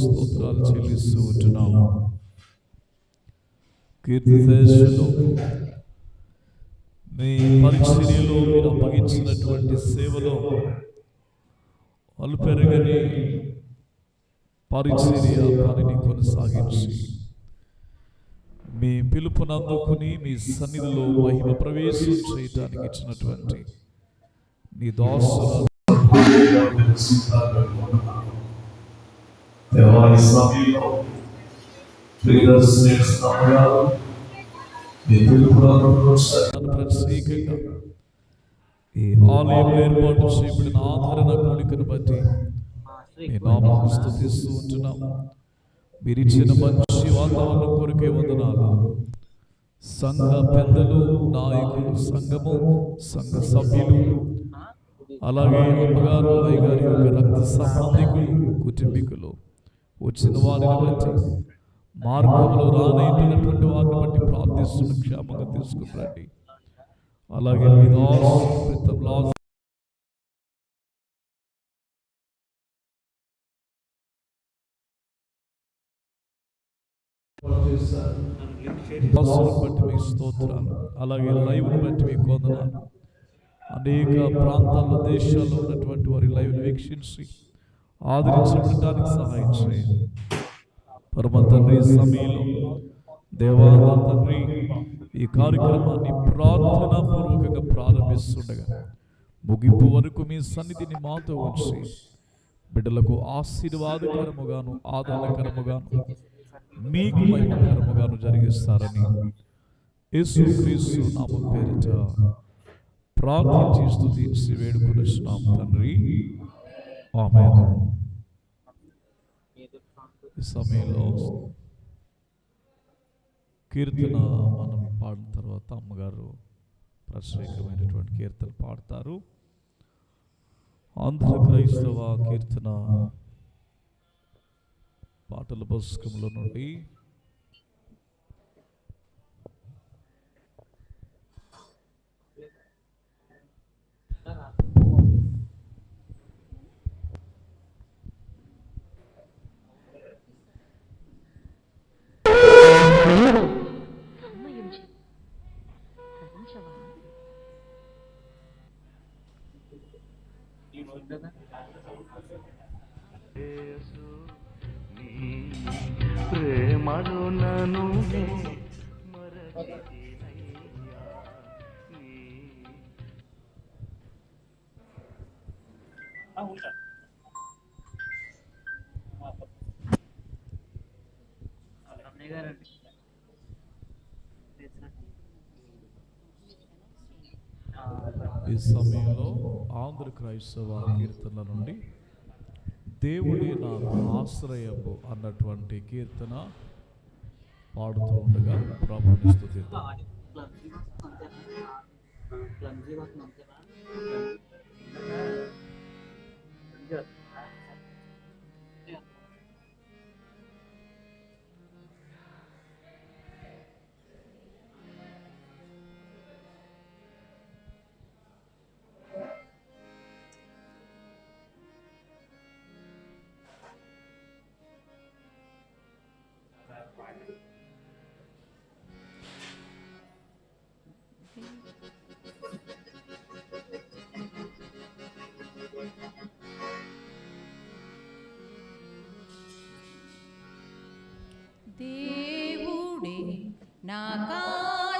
స్తోత్రాలు చెల్లిస్తూ ఉంటున్నాం కీర్తిశేషులు మీ పరిచర్యలో మీరు అప్పగించినటువంటి సేవలో అల్పెరగని పరిచర్య పనిని కొనసాగించి మీ పిలుపునందుకుని మీ సన్నిధిలో మహిమ ప్రవేశం చేయటానికి ఇచ్చినటువంటి నీ దాసురాలు. దేవాని సమయంలో ప్రియదర్శిని సమయాలు మీ పిలుపునందుకు నన్ను ప్రత్యేకంగా ఈ ఆలయం ఏర్పాటు చేయబడిన ఆదరణ కోరికను బట్టి మీ స్థుతిస్తూ ఉంటున్నాం మీరు ఇచ్చిన మంచి వాతావరణం కొరికే వందనాలు సంఘ పెద్దలు నాయకులు సంఘము సంఘ సభ్యులు అలాగే అమ్మగారు అయ్యగారి యొక్క రక్త సంబంధికులు కుటుంబీకులు వచ్చిన వారిని బట్టి మార్గంలో రానైనటువంటి వారిని బట్టి ప్రార్థిస్తున్న క్షేమంగా తీసుకురండి. అలాగే మీ లాస్ బట్టి మీ స్తోత్రాలు అలాగే లైవ్ బట్టి మీ కొందనాలు. అనేక ప్రాంతాల్లో దేశాల్లో ఉన్నటువంటి వారి లైవ్ వీక్షించి ఆదరించబడటానికి సహాయం చేయండి పరమ తండ్రి సమయంలో దేవాల తండ్రి ఈ కార్యక్రమాన్ని ప్రార్థనా పూర్వకంగా ప్రారంభిస్తుండగా ముగింపు వరకు మీ సన్నిధిని మాతో ఉంచి బిడ్డలకు ఆశీర్వాదకరముగాను ఆదరణకరముగాను మీకు మహిమకరముగాను జరిగిస్తారని యేసుక్రీస్తు నామ పేరిట ప్రార్థించి స్తుతించి వేడుకొనిస్తున్నాం తండ్రి. ఆమె ఈ సమయంలో కీర్తన మనం పాడిన తర్వాత అమ్మగారు ప్రత్యేకమైనటువంటి కీర్తన పాడతారు. ఆంధ్ర క్రైస్తవ కీర్తన పాటల పుస్తకంలో నుండి అమ్మయుంచి తరించవా యేసు నీ ప్రేమలో నన్ను ఆంధ్ర క్రైస్తవ కీర్తనల నుండి దేవుడే నాకు ఆశ్రయము అన్నటువంటి కీర్తన పాడుతూ ఉండగా ప్రభుని స్తుతిద్దాం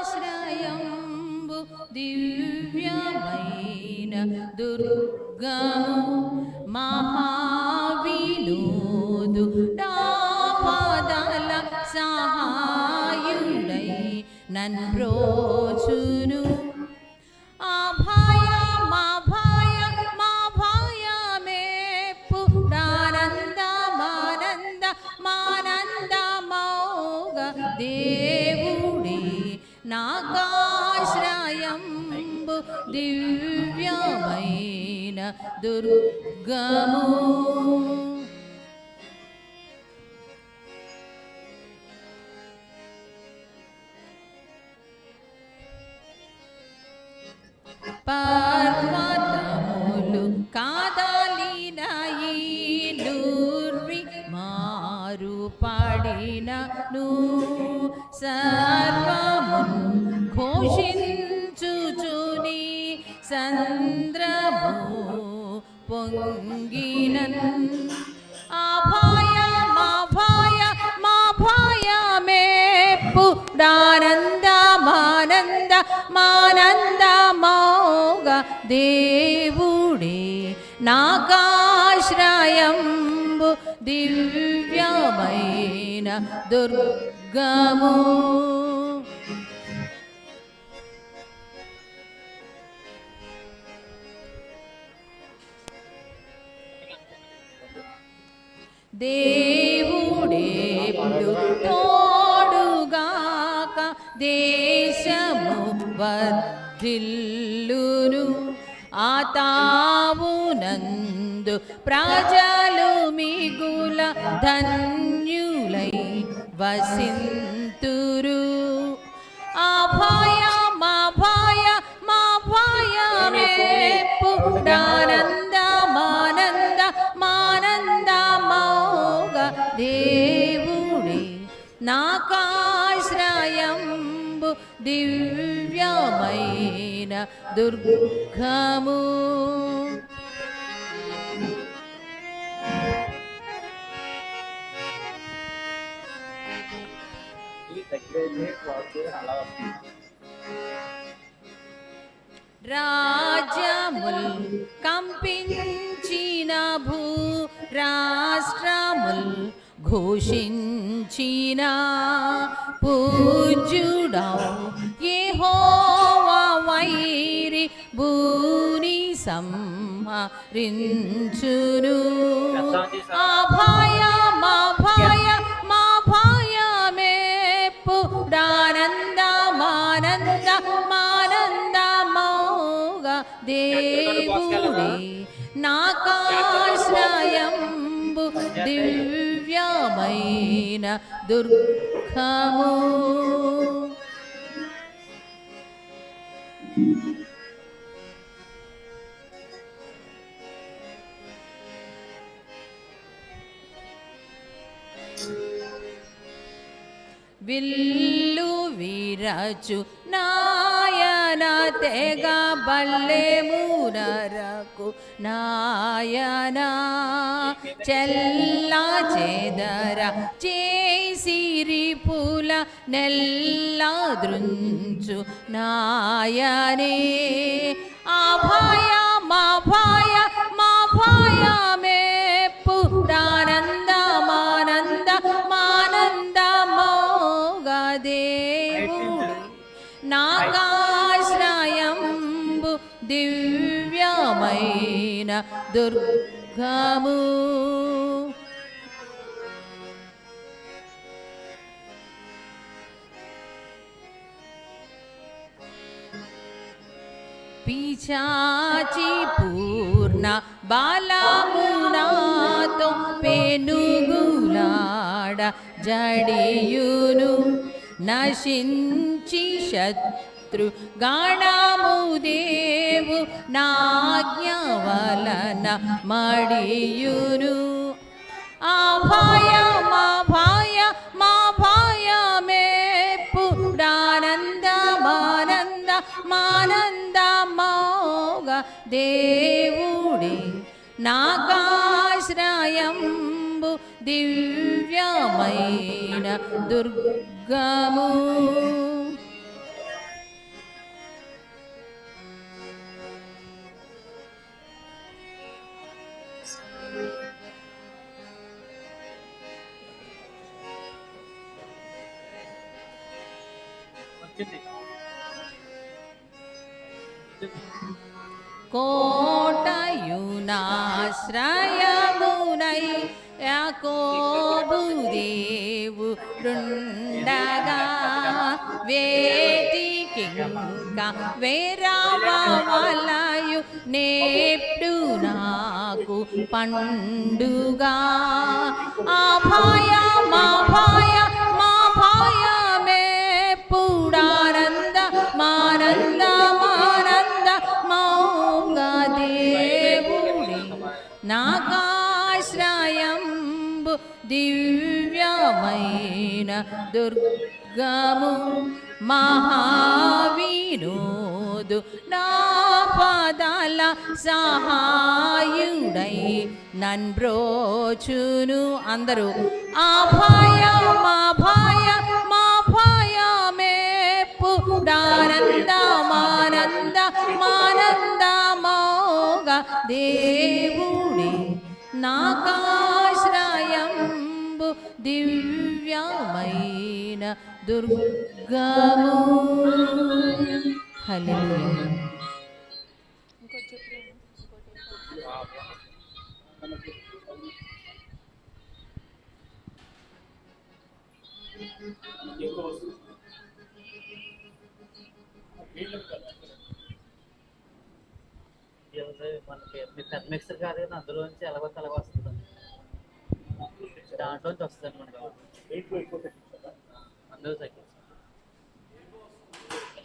నాకాశ్రయంబు దివ్యమైన దుర్గము మహావినోదు పదల సహాయుడై నన్రోచును అభయం అభయం అభయమేపు ఆనంద నాకాశ్రయంబు దివ్యమైన దుర్గము. పర్వతములు కాదలిన ఈలూర్వి మారు పాడినను. సర్వ పోషించుచుని సంద్రము పొంగినన్. ఆభాయ మాభాయ మా భయమేప్పుడానంద మానంద మానంద మౌగ దేవుడే. నాకాశ్రయంబు దివ్యమైన దుర్గము. దేవుడేపుడు తోడుగాక దేశము వర్ధిల్లును. ఆతావునందు ప్రజలు మిగుల ధన్యులై వసింతురు. అభయ మా భయ మా నాకాశ్రయంబు దివ్యమైన దుర్గము. రాజ్యముల్ కంపించిన భూ రాష్ట్రముల్ ఘోషించిన పూజ్యుడౌ యెహోవా వైరి భూని సంహరించును. అభయ మా భయ మా భయమేప్పుడానంద మానంద మానంద మౌగ దేవుడే. నాకాశ్రయంబు దివ్య దివ్యమైన దుర్గము విల్లు విరచు నాయన తెగ బల్లె మునరకు నాయన. చెల్లా చెదర చేసిరి పుల నెల్లా దృంచు నాయనే. అభయ మా భయ దివ్యమైన దుర్గము. పిచాచి పూర్ణ బాలమునాతో పెనుగులాడ జడియును నశించి శత్రు గాణము దేవు నాజ్ఞ వలన మడియును. అభయ మా భయ మా భయమేప్పుడానంద మానంద మానంద మోగ దేవుడే నాకాశ్రయంబు దివ్యమైన దుర్గము. వేరావలయు నేప్డు నాకు పండుగా. అభయ మా భయ మా భయమేప్పుడానంద మానంద మానంద మౌంగ దేవుడి నాకాశ్రయంబు దివ్యమైన దుర్గము. మహావీరోదు నా పదల సహాయుడై నన్బ్రోచును అందరూ. అభయం అభయ అభయమేపు దానంద మానంద మానంద మోగ దేవుడే. నాకాశ్రయంబు దివ్యమైన దుర్గ దుర్గము హల్లెలూయా. మనకి పెద్ద మిక్సర్ కాదు కదా అందులో నుంచి ఎలాగో ఎలాగ వస్తుంది. దాంట్లోంచి వస్తుంది మనకి. అందులో తగ్గించి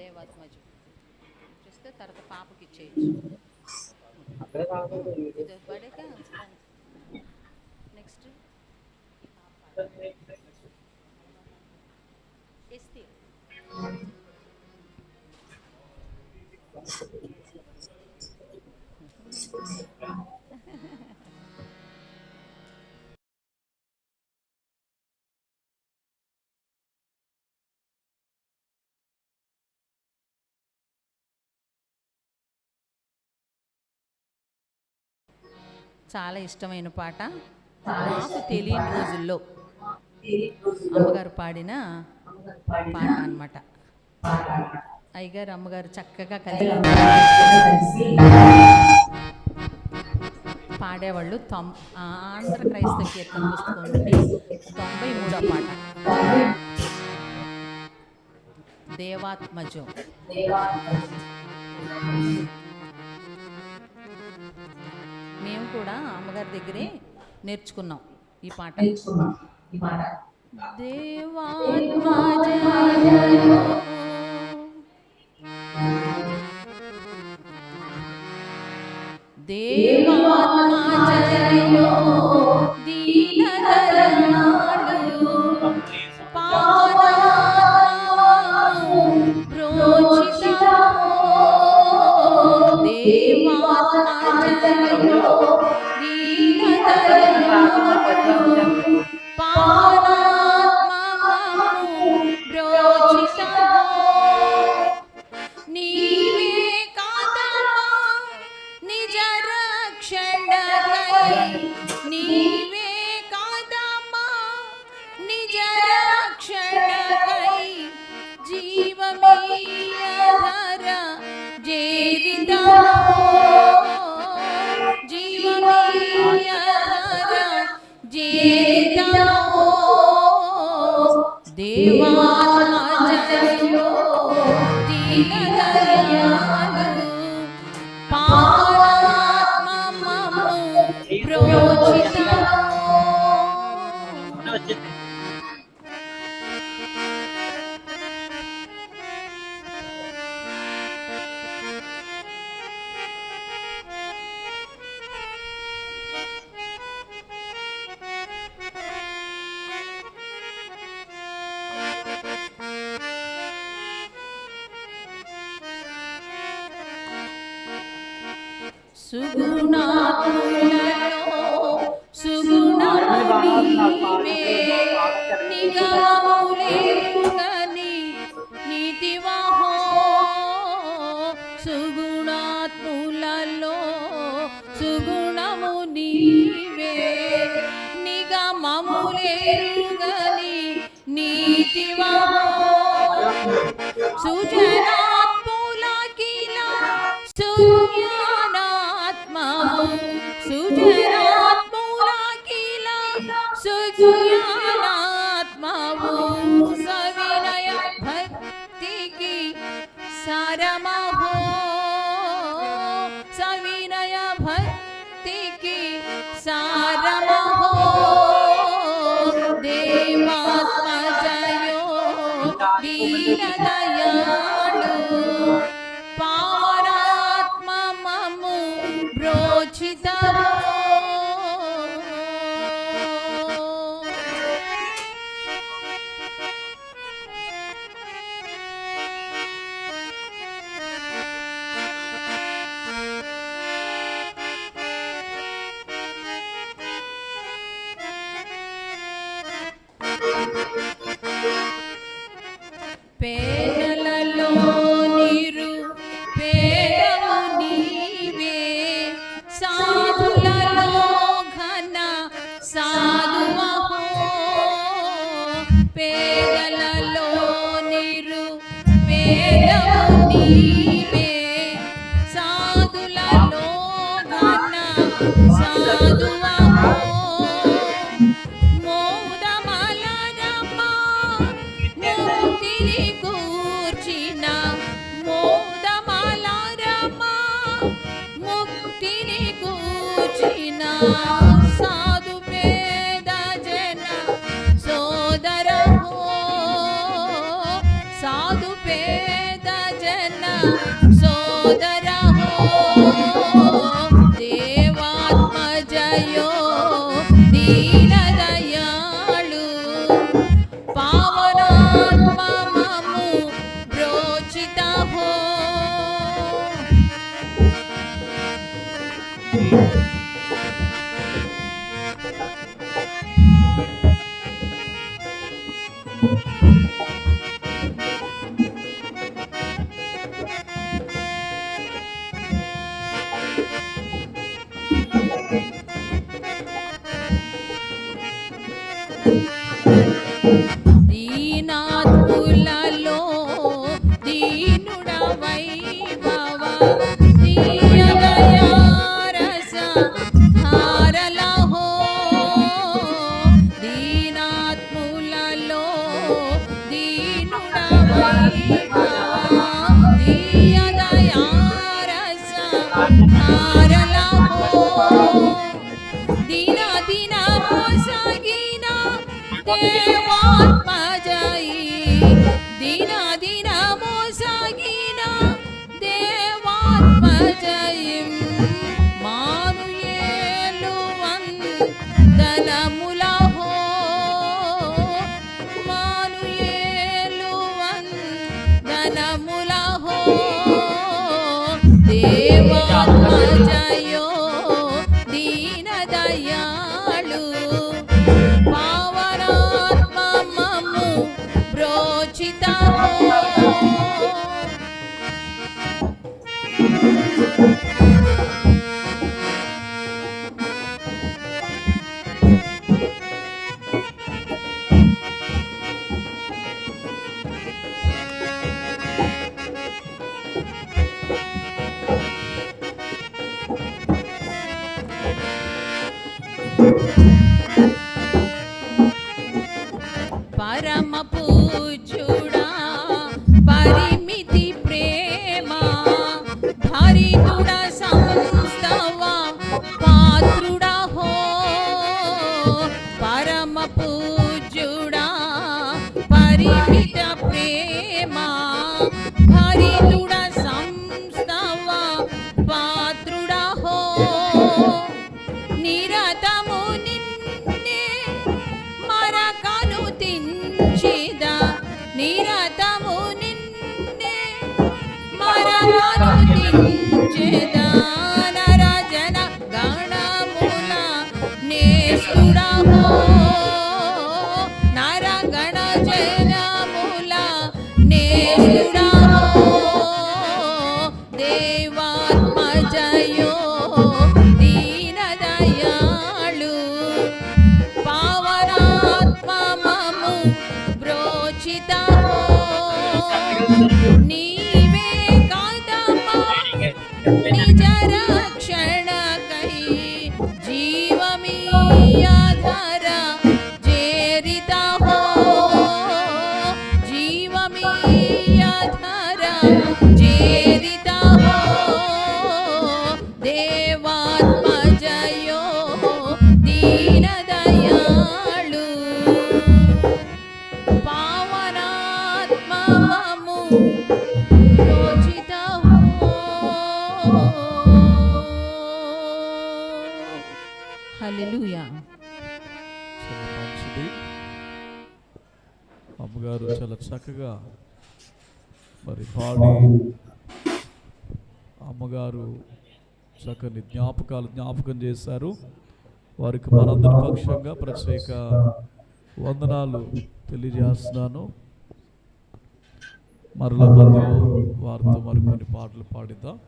దేవాత్మజు చూస్తే తర్వాత పాపకి ఇచ్చేయచ్చు. ఇది పడక నెక్స్ట్ చాలా ఇష్టమైన పాట. నాకు తెలియని రోజుల్లో అమ్మగారు పాడిన పాట అన్నమాట. అయ్యగారు అమ్మగారు చక్కగా కలిగి పాడేవాళ్ళు తొం ఆంధ్ర క్రైస్తవ కీర్తన పుస్తకం నుండి తొంభై మూడో పాట. దేవాత్మజం. మేము కూడా అమ్మగారి దగ్గరే నేర్చుకున్నాం ఈ పాట. దేవాత్మజయో సుగుణాత్ములలో సుగుణము నీవే. నిగమములేరుగని నీతివహో సుజనాత్ములకిల Oh! tayo. పూజుడా పరిమిత ప్రేమ భరితుడ 选人 వారి అమ్మగారు చక్కని జ్ఞాపకాలు జ్ఞాపకం చేశారు. వారికి మనందరి పక్షంగా ప్రత్యేక వందనాలు తెలియజేస్తున్నాను. మరల మధ్య వారితో మరికొన్ని పాటలు పాడిద్దాం.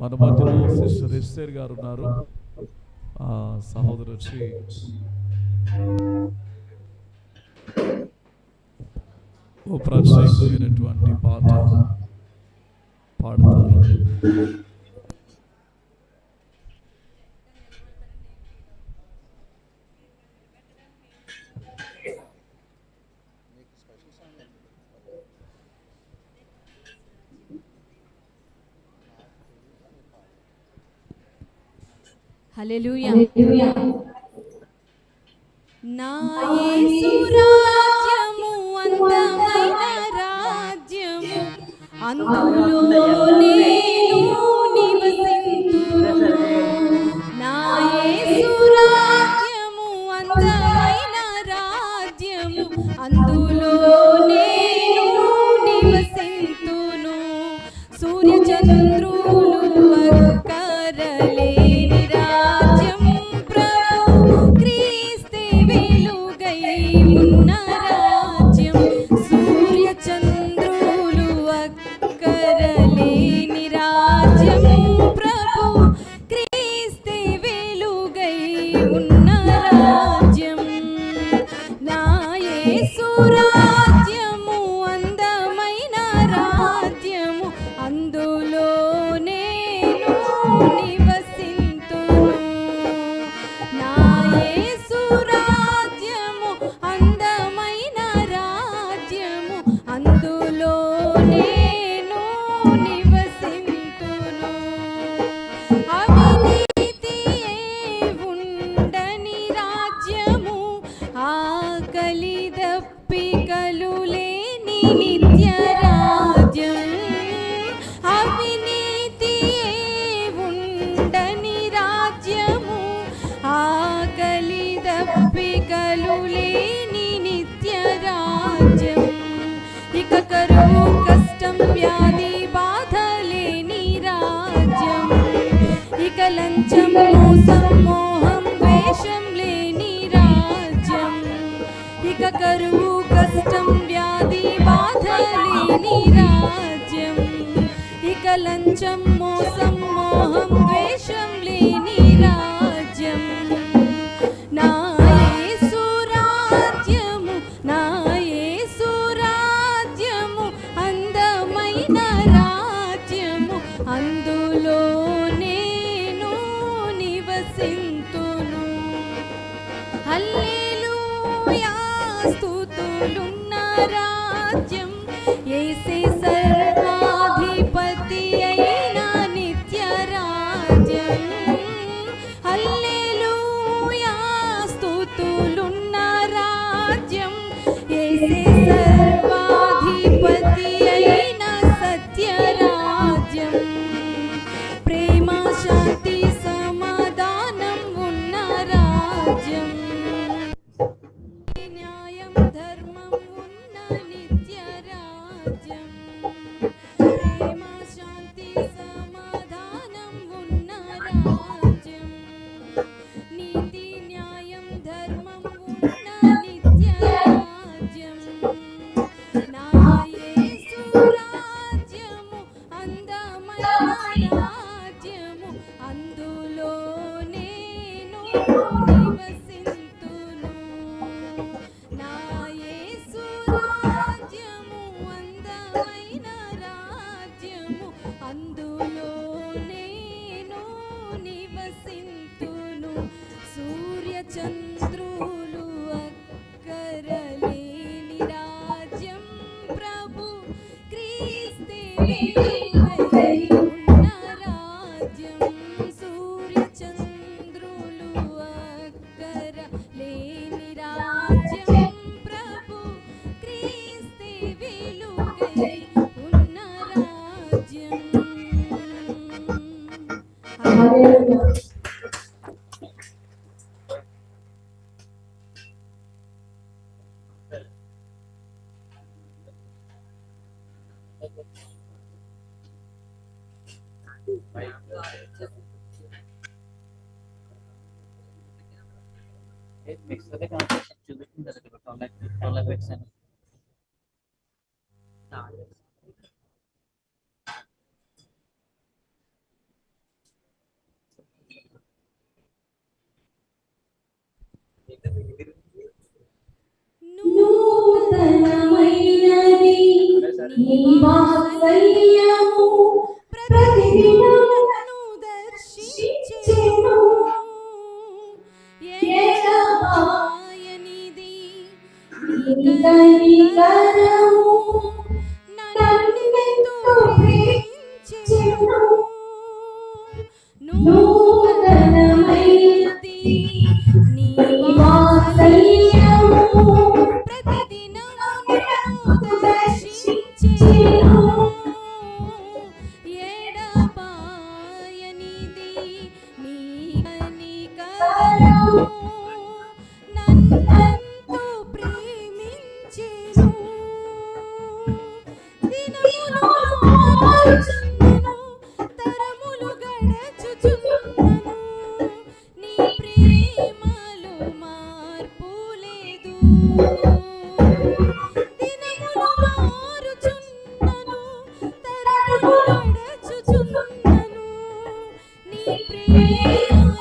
మన మధ్యలో సిస్టర్ ఎస్టర్ గారు ఉన్నారు. సహోదరు వచ్చి ప్రాశ్రయమైనటువంటి పాట పాడతారు హల్లెలూయా నా యేసు అందులోనే నివసింతును నాయే సురాజ్యము అందరూ Obrigada. కనికరము నన్నెంతో ప్రేమించెను. నూతనమైనది నీ వాత్సల్యము Siempre